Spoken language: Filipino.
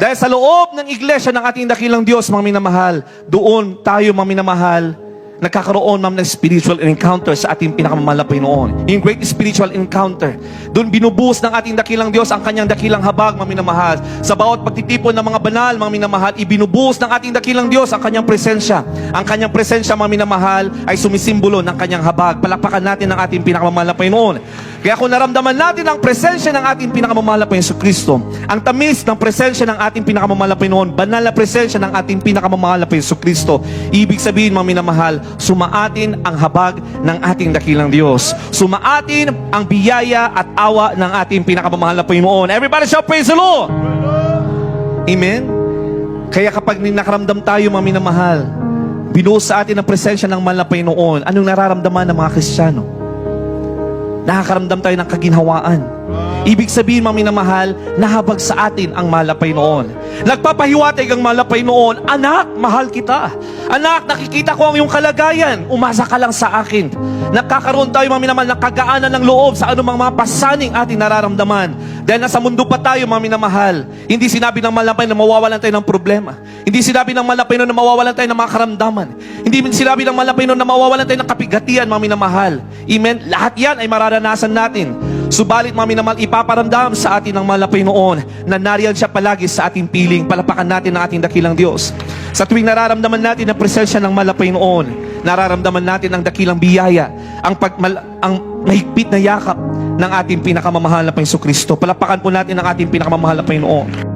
Dahil sa loob ng iglesia ng ating dakilang Diyos, mga minamahal, doon tayo, mga minamahal, nagkakaroon ma'am ng spiritual encounter sa ating pinakamamahal na Panginoon. Yung great spiritual encounter. Doon binubuhos ng ating dakilang Diyos ang kanyang dakilang habag, mga minamahal. Sa bawat pagtitipon ng mga banal, mga minamahal, ibinubuhos ng ating dakilang Diyos ang kanyang presensya. Ang kanyang presensya, mga minamahal, ay sumisimbolo ng kanyang habag. Palakpakan natin ang ating pinakamamahal na Panginoon. Kaya kung naramdaman natin ang presensya ng ating pinakamamahal na Panginoon Kristo, ang tamis ng presensya ng ating pinakamamahal na Panginoon, banal na presensya ng ating pinakamamahal na Panginoon Kristo, ibig sabihin, mga minamahal, sumaatin ang habag ng ating dakilang Diyos. Sumaatin ang biyaya at awa ng ating pinakamamahal na Panginoon. Everybody shout, praise the Lord! Amen? Kaya kapag nakaramdam tayo, mga minamahal, binuhos sa atin ang presensya ng mahal na anong nararamdaman ng mga Kristiyano? Nakakaramdam tayo ng kaginhawaan. Ibig sabihin, mga minamahal, nahabag sa atin ang mahal na Panginoon. Nagpapahiwatig ang mahal na Panginoon, Anak, mahal kita. Anak, nakikita ko ang iyong kalagayan. Umasa ka lang sa akin. Nakakaroon tayo, mga minamahal, ng kagaanan ng loob sa anumang mga pasaning ating nararamdaman. Dahil nasa mundo pa tayo, mga minamahal. Hindi sinabi ng mahal na mawawalan tayo ng problema. Hindi sinabi ng mahal na mawawalan tayo ng mga karamdaman. Hindi sinabi ng Panginoon na mawawalan tayo ng kapigatian, mga minamahal. Amen? Lahat yan ay mararanasan natin. Subalit, mga minamahal, ipaparamdam sa atin ng mahal na Panginoon na nariyan siya palagi sa ating piling. Palapakan natin ang ating dakilang Diyos. Sa tuwing nararamdaman natin ang presensya ng mahal na Panginoon, nararamdaman natin ang dakilang biyaya, ang, pagmal- ang mahigpit na yakap ng ating pinakamamahal na Panginoon Kristo. Palapakan po natin ang ating pinakamamahal na Panginoon.